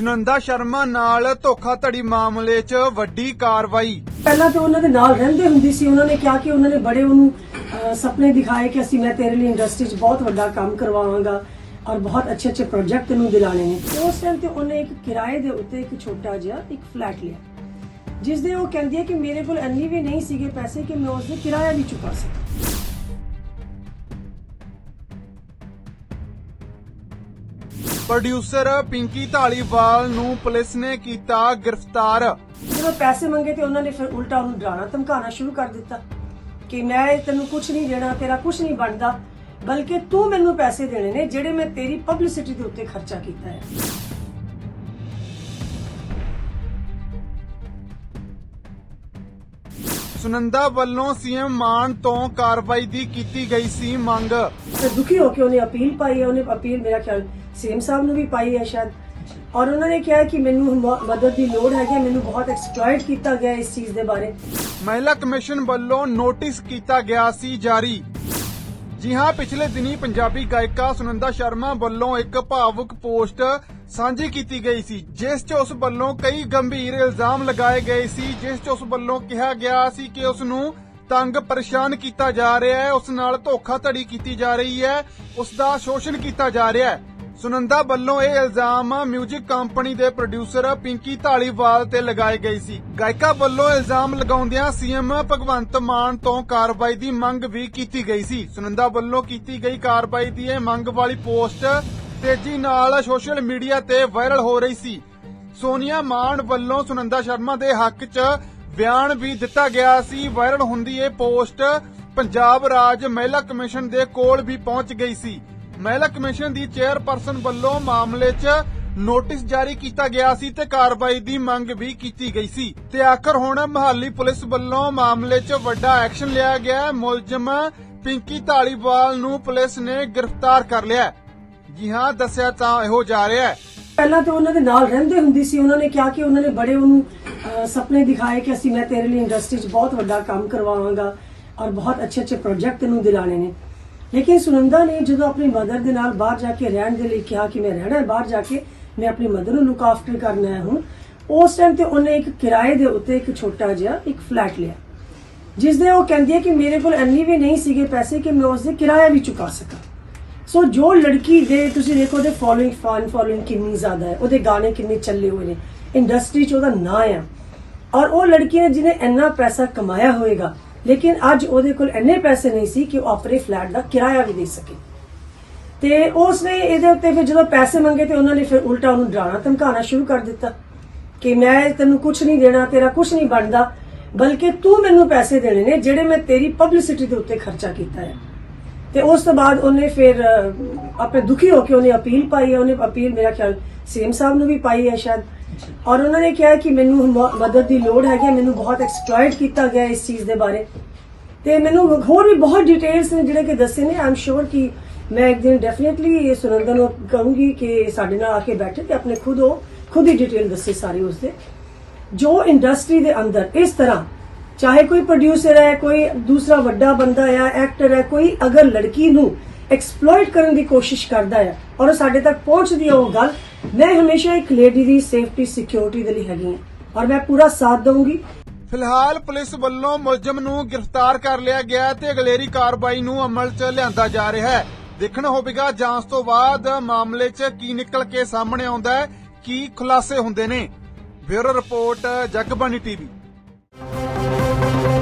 ਸੁਨੰਦਾ ਸ਼ਰਮਾ ਨਾਲ ਧੋਖਾਧੜੀ ਮਾਮਲੇ 'ਚ ਵੱਡੀ ਕਾਰਵਾਈ। ਪਹਿਲਾਂ ਤਾਂ ਉਹਨਾਂ ਦੇ ਨਾਲ ਰਹਿੰਦੇ ਹੁੰਦੀ ਸੀ, ਉਹਨਾਂ ਨੇ ਕਿਹਾ ਕਿ ਉਹਨਾਂ ਨੇ ਬੜੇ ਉਹਨੂੰ ਸੁਪਨੇ ਦਿਖਾਏ ਕਿ ਅਸੀਂ, ਮੈਂ ਤੇਰੇ ਲਈ ਇੰਡਸਟਰੀ 'ਚ ਬਹੁਤ ਵੱਡਾ ਕੰਮ ਕਰਵਾਵਾਂਗਾ ਔਰ ਬਹੁਤ ਅੱਛੇ ਅੱਛੇ ਪ੍ਰੋਜੈਕਟ ਨੂੰ ਦਿਲਾਣੇ ਨੇ। ਉਸ ਟਾਈਮ ਤੇ ਉਹਨੇ ਇੱਕ ਕਿਰਾਏ ਦੇ ਉੱਤੇ ਇੱਕ ਛੋਟਾ ਜਿਹਾ ਇੱਕ ਫਲੈਟ ਲਿਆ। ਜਿਸ ਦੇ ਉਹ ਕਹਿੰਦੀ ਹੈ ਕਿ ਮੇਰੇ ਕੋਲ ਇੰਨੀ ਵੀ ਨਹੀਂ ਸੀਗੇ ਪੈਸੇ ਕਿ ਮੈਂ ਉਸ ਦਾ ਕਿਰਾਇਆ ਵੀ ਚੁਕਾ ਸਕਾਂ ਪ੍ਰੋਡਿਊਸਰ ਪਿੰਕੀ ਢਾਲੀਵਾਲ ਨੂੰ ਪੁਲਿਸ ਨੇ ਕੀਤਾ ਗ੍ਰਿਫਤਾਰ। ਜਦੋਂ ਪੈਸੇ ਮੰਗੇ ਤੇ ਉਹਨਾਂ ਨੇ ਫਿਰ ਉਲਟਾ ਉਹਨੂੰ ਡਰਾਣਾ, ਧਮਕਾਉਣਾ ਸ਼ੁਰੂ ਕਰ ਦਿੱਤਾ ਕਿ ਮੈਂ ਤੈਨੂੰ ਕੁਝ ਨਹੀਂ ਦੇਣਾ, ਤੇਰਾ ਕੁਝ ਨਹੀਂ ਬਣਦਾ, ਬਲਕਿ ਤੂੰ ਮੈਨੂੰ ਪੈਸੇ ਦੇਣੇ ਨੇ, ਜਿਹੜੇ ਮੈਂ ਤੇਰੀ ਪਬਲਿਸਿਟੀ ਦੇ ਉੱਤੇ ਖਰਚਾ ਕੀਤਾ ਹੈ। ਸੁਨੰਦਾ ਵੱਲੋਂ ਸੀਐਮ ਮਾਨ ਤੋਂ ਕਾਰਵਾਈ ਦੀ ਕੀਤੀ ਗਈ ਸੀ ਮੰਗ। ਤੇ ਦੁਖੀ ਹੋ ਕੇ ਉਹਨੇ ਅਪੀਲ ਪਾਈ ਹੈ ਉਹਨੇ ਅਪੀਲ ਮੇਰਾ ਖਿਆਲ ਸੀਐਮ ਸਾਹਿਬ ਨੂੰ ਵੀ ਪਾਈ ਹੈ ਸ਼ਾਇਦ। ਔਰ ਉਹਨਾਂ ਨੇ ਕਿਹਾ ਕਿ ਮੈਨੂੰ ਮਦਦ ਦੀ ਲੋੜ ਹੈ, ਮੈਨੂੰ ਬਹੁਤ ਐਕਸਪਲੋਇਟ ਕੀਤਾ ਗਿਆ ਇਸ ਚੀਜ਼ ਦੇ ਬਾਰੇ। ਮਹਿਲਾ ਕਮਿਸ਼ਨ ਵੱਲੋਂ ਨੋਟਿਸ ਕੀਤਾ ਗਿਆ ਸੀ ਜਾਰੀ। ਜੀ ਹਾਂ ਪਿਛਲੇ ਦਿਨੀ ਪੰਜਾਬੀ ਗਾਇਕਾ ਸੁਨੰਦਾ ਸ਼ਰਮਾ ਵੱਲੋਂ ਇੱਕ ਭਾਵੁਕ ਪੋਸਟ ਸਾਂਝੀ ਕੀਤੀ ਗਈ ਸੀ, ਜਿਸ 'ਚ ਉਸ ਵੱਲੋਂ ਕਈ ਗੰਭੀਰ ਇਲਜ਼ਾਮ ਲਗਾਏ ਗਏ ਸੀ, ਜਿਸ 'ਚ ਉਸ ਵੱਲੋਂ ਕਿਹਾ ਗਿਆ ਸੀ ਕਿ ਉਸ ਨੂੰ ਤੰਗ ਪਰੇਸ਼ਾਨ ਕੀਤਾ ਜਾ ਰਿਹਾ ਹੈ, ਉਸ ਨਾਲ ਧੋਖਾਧੜੀ ਕੀਤੀ ਜਾ ਰਹੀ ਹੈ, ਉਸ ਦਾ ਸ਼ੋਸ਼ਣ ਕੀਤਾ ਜਾ ਰਿਹਾ ਹੈ। ਸੁਨੰਦਾ ਵੱਲੋਂ ਇਹ ਇਲਜ਼ਾਮ 뮤직 ਕੰਪਨੀ ਦੇ ਪ੍ਰੋਡਿਊਸਰ ਪਿੰਕੀ ਢਾਲੀਵਾਲ ਤੇ ਲਗਾਏ ਗਏ ਸੀ। ਗਾਇਕਾ ਵੱਲੋਂ ਇਲਜ਼ਾਮ ਲਗਾਉਂਦਿਆਂ ਸੀਐਮ ਭਗਵੰਤ ਮਾਨ ਤੋਂ ਕਾਰਵਾਈ ਦੀ ਮੰਗ ਵੀ ਕੀਤੀ ਗਈ ਸੀ। ਸੁਨੰਦਾ ਵੱਲੋਂ ਕੀਤੀ ਗਈ ਕਾਰਵਾਈ ਦੀ ਇਹ ਮੰਗ ਵਾਲੀ ਪੋਸਟ ਤੇਜ਼ੀ ਨਾਲ ਸੋਸ਼ਲ ਮੀਡੀਆ ਤੇ ਵਾਇਰਲ ਹੋ ਰਹੀ ਸੀ। ਸੋਨੀਆ ਮਾਨ ਵੱਲੋਂ ਸੁਨੰਦਾ ਸ਼ਰਮਾ ਦੇ ਹੱਕ 'ਚ ਬਿਆਨ ਵੀ ਦਿੱਤਾ ਗਿਆ ਸੀ। ਵਾਇਰਲ ਹੁੰਦੀ ਇਹ ਪੋਸਟ ਪੰਜਾਬ ਰਾਜ ਮਹਿਲਾ ਕਮਿਸ਼ਨ ਦੇ ਕੋਲ ਵੀ ਪਹੁੰਚ ਗਈ ਸੀ। ਮਹਿਲਾ ਕਮਿਸ਼ਨ ਦੀ ਚੇਅਰਪਰਸਨ ਵੱਲੋਂ ਮਾਮਲੇ 'ਚ ਨੋਟਿਸ ਜਾਰੀ ਕੀਤਾ ਗਿਆ ਸੀ ਤੇ ਕਾਰਵਾਈ ਦੀ ਮੰਗ ਵੀ ਕੀਤੀ ਗਈ ਸੀ। ਤੇ ਆਖਰ ਹੁਣ ਮਹਾਲੀ ਪੁਲਿਸ ਵੱਲੋਂ ਮਾਮਲੇ 'ਚ ਵੱਡਾ ਐਕਸ਼ਨ ਲਿਆ ਗਿਆ। ਮੁਲਜ਼ਮ ਪਿੰਕੀ ਢਾਲੀਵਾਲ ਨੂੰ ਪੁਲਿਸ ਨੇ ਗ੍ਰਿਫਤਾਰ ਕਰ ਲਿਆ। ਜੀ ਹਾਂ ਦੱਸਿਆ ਤਾਂ ਇਹੋ ਜਾ ਰਿਹਾ ਹੈ। ਪਹਿਲਾਂ ਤਾਂ ਉਹਨਾਂ ਦੇ ਨਾਲ ਰਹਿੰਦੇ ਹੁੰਦੀ ਸੀ ਉਹਨਾਂ ਨੇ ਕਿਹਾ ਕਿ ਉਹਨਾਂ ਨੇ ਬੜੇ ਉਹਨੂੰ ਅਹ, ਸੁਪਨੇ ਦਿਖਾਏ ਕਿ ਅਸੀਂ ਮੈਂ ਤੇਰੇ ਲਈ ਇੰਡਸਟਰੀ 'ਚ ਬਹੁਤ ਵੱਡਾ ਕੰਮ ਕਰਵਾਵਾਂਗਾ ਔਰ ਬਹੁਤ ਅੱਛੇ ਅੱਛੇ ਪ੍ਰੋਜੈਕਟ ਨੂੰ ਦਿਲਾਣੇ ਨੇ। ਲੇਕਿਨ ਸੁਨੰਦਾ ਨੇ ਜਦੋਂ ਆਪਣੀ ਮਦਰ ਦੇ ਨਾਲ ਬਾਹਰ ਜਾ ਕੇ ਰਹਿਣ ਦੇ ਲਈ ਕਿਹਾ ਕਿ ਮੈਂ ਰਹਿਣਾ ਹੈ ਬਾਹਰ ਜਾ ਕੇ ਮੈਂ ਆਪਣੀ ਮਦਰ ਨੂੰ ਲੁੱਕ ਆਫਟਰ ਕਰਨਾ ਹੈ ਹੁਣ ਉਸ ਟਾਈਮ ਤੇ ਉਹਨੇ ਇੱਕ ਕਿਰਾਏ ਦੇ ਉੱਤੇ ਇੱਕ ਛੋਟਾ ਜਿਹਾ ਇੱਕ ਫਲੈਟ ਲਿਆ। ਜਿਸ ਦੇ ਉਹ ਕਹਿੰਦੀ ਹੈ ਕਿ ਮੇਰੇ ਕੋਲ ਇੰਨੀ ਵੀ ਨਹੀਂ ਸੀਗੇ ਪੈਸੇ ਕਿ ਮੈਂ ਉਸ ਦੇ ਕਿਰਾਇਆ ਵੀ ਚੁਕਾ ਸਕਾਂ। ਸੋ ਜੋ ਲੜਕੀ ਦੇ ਤੁਸੀਂ ਦੇਖੋ ਉਹਦੇ ਫੋਲੋਇੰਗ ਫਨ ਫੋਲੋਇੰਗ ਕਿੰਨੀ ਜ਼ਿਆਦਾ ਹੈ ਉਹਦੇ ਗਾਣੇ ਕਿੰਨੇ ਚੱਲੇ ਹੋਏ ਨੇ ਇੰਡਸਟਰੀ 'ਚ ਉਹਦਾ ਨਾਂ ਆ ਔਰ ਉਹ ਲੜਕੀ ਨੇ ਜਿਹਨੇ ਇੰਨਾ ਪੈਸਾ ਕਮਾਇਆ ਹੋਵੇਗਾ ਲੇਕਿਨ ਅੱਜ ਉਹਦੇ ਕੋਲ ਇੰਨੇ ਪੈਸੇ ਨਹੀਂ ਸੀ ਕਿ ਉਹ ਆਪਣੇ ਫਲੈਟ ਦਾ ਕਿਰਾਇਆ ਵੀ ਦੇ ਸਕੇ ਤੇ ਉਸਨੇ ਇਹਦੇ ਉੱਤੇ ਫਿਰ ਜਦੋਂ ਪੈਸੇ ਮੰਗੇ ਤੇ ਉਹਨਾਂ ਨੇ ਫਿਰ ਉਲਟਾ ਉਹਨੂੰ ਡਰਾਣਾ ਧਮਕਾਉਣਾ ਸ਼ੁਰੂ ਕਰ ਦਿੱਤਾ ਕਿ ਮੈਂ ਤੈਨੂੰ ਕੁਝ ਨਹੀਂ ਦੇਣਾ ਤੇਰਾ ਕੁਝ ਨਹੀਂ ਬਣਦਾ ਬਲਕਿ ਤੂੰ ਮੈਨੂੰ ਪੈਸੇ ਦੇਣੇ ਨੇ ਜਿਹੜੇ ਮੈਂ ਤੇਰੀ ਪਬਲਿਸਿਟੀ ਦੇ ਉੱਤੇ ਖਰਚਾ ਕੀਤਾ ਹੈ ਤੇ ਉਸ ਤੋਂ ਬਾਅਦ ਉਹਨੇ ਫਿਰ ਆਪਣੇ ਦੁਖੀ ਹੋ ਕੇ ਉਹਨੇ ਅਪੀਲ ਪਾਈ ਹੈ ਉਹਨੇ ਅਪੀਲ ਮੇਰਾ ਖਿਆਲ ਸੀਐਮ ਸਾਹਿਬ ਨੂੰ ਵੀ ਪਾਈ ਹੈ ਸ਼ਾਇਦ। ਔਰ ਉਹਨਾਂ ਨੇ ਕਿਹਾ ਕਿ ਮੈਨੂੰ ਮਦਦ ਦੀ ਲੋੜ ਹੈਗੀ ਹੈ, ਮੈਨੂੰ ਬਹੁਤ ਐਕਸਪਲੋਇਟ ਕੀਤਾ ਗਿਆ ਇਸ ਚੀਜ਼ ਦੇ ਬਾਰੇ। ਤੇ ਮੈਨੂੰ ਹੋਰ ਵੀ ਬਹੁਤ ਡਿਟੇਲਸ ਨੇ ਜਿਹੜੇ ਕਿ ਦੱਸੇ ਨੇ। ਆਮ ਸ਼ੋਰ ਕਿ ਮੈਂ ਇੱਕ ਦਿਨ ਡੈਫੀਨਿਟਲੀ ਇਹ ਸੁਨੰਦਾ ਨੂੰ ਕਹੂੰਗੀ ਕਿ ਸਾਡੇ ਨਾਲ ਆ ਕੇ ਬੈਠੇ ਤੇ ਆਪਣੇ ਖੁਦ ਉਹ ਖੁਦ ਹੀ ਡਿਟੇਲ ਦੱਸੇ ਸਾਰੇ ਉਸਦੇ। ਜੋ ਇੰਡਸਟਰੀ ਦੇ ਅੰਦਰ ਇਸ ਤਰ੍ਹਾਂ ਚਾਹੇ ਕੋਈ ਪ੍ਰੋਡਿਊਸਰ ਹੈ, ਕੋਈ ਦੂਸਰਾ ਵੱਡਾ ਬੰਦਾ ਹੈ ਐਕਟਰ ਹੈ, ਕੋਈ ਅਗਰ ਲੜਕੀ ਨੂੰ ਐਕਸਪਲੋਇਟ ਕਰਨ ਦੀ ਕੋਸ਼ਿਸ਼ ਕਰਦਾ ਹੈ ਔਰ ਸਾਡੇ ਤੱਕ ਪਹੁੰਚਦੀ ਹੈ ਉਹ ਗੱਲ, ਮੈਂ ਹਮੇਸ਼ਾ ਇੱਕ ਲੇਡੀ ਦੀ ਸੇਫਟੀ ਸਿਕਿਉਰਿਟੀ ਦੇ ਲਈ ਹੈਗੀ ਹਾਂ ਔਰ ਮੈਂ ਪੂਰਾ ਸਾਥ ਦਊਂਗੀ। ਫਿਲਹਾਲ ਪੁਲਿਸ ਵੱਲੋਂ ਮੁਲਜ਼ਮ ਨੂੰ ਗ੍ਰਿਫਤਾਰ ਕਰ ਲਿਆ ਗਿਆ ਤੇ ਅਗਲੇਰੀ ਕਾਰਵਾਈ ਨੂੰ ਅਮਲ 'ਚ ਲਿਆਂਦਾ ਜਾ ਰਿਹਾ ਹੈ। ਦੇਖਣਾ ਹੋਵੇਗਾ ਜਾਂਚ ਤੋਂ ਬਾਅਦ ਮਾਮਲੇ 'ਚ ਕੀ ਨਿਕਲ ਕੇ ਸਾਹਮਣੇ ਆਉਂਦਾ ਹੈ, ਕੀ ਖੁਲਾਸੇ ਹੁੰਦੇ ਨੇ। Bureau report, Jagbani TV. Thank you.